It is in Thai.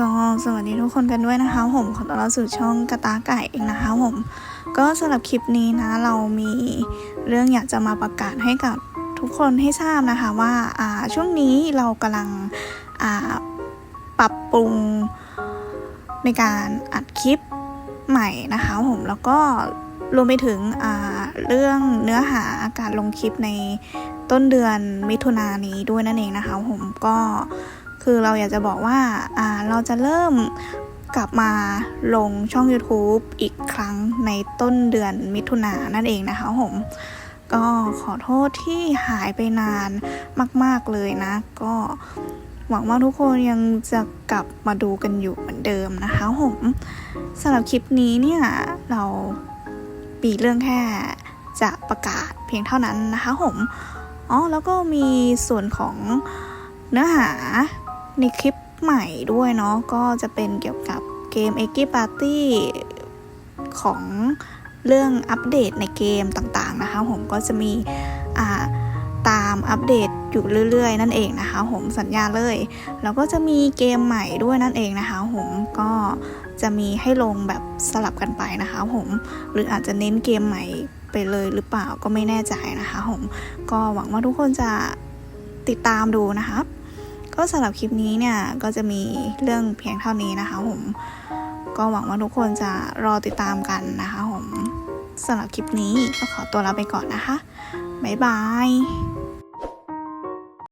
ก็สวัสดีทุกคนกันด้วยนะคะ ผมขอต้อนรับสู่ช่องกระตาไก่เองนะคะผม ก็สำหรับคลิปนี้นะ เรามีเรื่องอยากจะมาประกาศให้กับทุกคนให้ทราบนะคะว่าาช่วงนี้เรากำลังปรับปรุงในการอัดคลิปใหม่นะคะผมแล้วก็รวมไปถึงเรื่องเนื้อหาการลงคลิปในต้นเดือนมิถุนายนนี้ด้วยนั่นเองนะคะผมก็ คือเราอยากจะบอกว่าอ่าเราจะเริ่มกลับมาลงช่อง YouTube อีกครั้งในต้นเดือนมิถุนายนนั่นเองนะคะผมก็ขอโทษที่หายไปนานมาก ๆ เลยนะ ก็หวังว่าทุกคนยังจะกลับมาดูกันอยู่เหมือนเดิมนะคะผมสำหรับคลิปนี้เนี่ยเราปีเรื่องแค่จะประกาศเพียงเท่านั้นนะคะผมอ๋อแล้วก็มีส่วนของเนื้อหา ในคลิปใหม่ด้วยเนาะก็จะเป็นเกี่ยวกับเกม e g g y Party ของเรื่องอัปเดตในเกมต่างๆนะคะ ผมก็จะมีตามอัปเดตอยู่เรื่อยๆ นั่นเองนะคะ ผมสัญญาเลย แล้วก็จะมีเกมใหม่ด้วยนั่นเองนะคะ ผมก็จะมีให้ลงแบบสลับกันไปนะคะ ผมหรืออาจจะเน้นเกมใหม่ไปเลยหรือเปล่าก็ไม่แน่ใจนะคะ ผมก็หวังว่าทุกคนจะติดตามดูนะคะ ก็สำหรับคลิปนี้เนี่ยก็จะมีเรื่องเพียงเท่านี้นะคะผมก็หวังว่าทุกคนจะรอติดตามกันนะคะผมสำหรับคลิปนี้ก็ขอตัวลาไปก่อนนะคะ บ๊ายบาย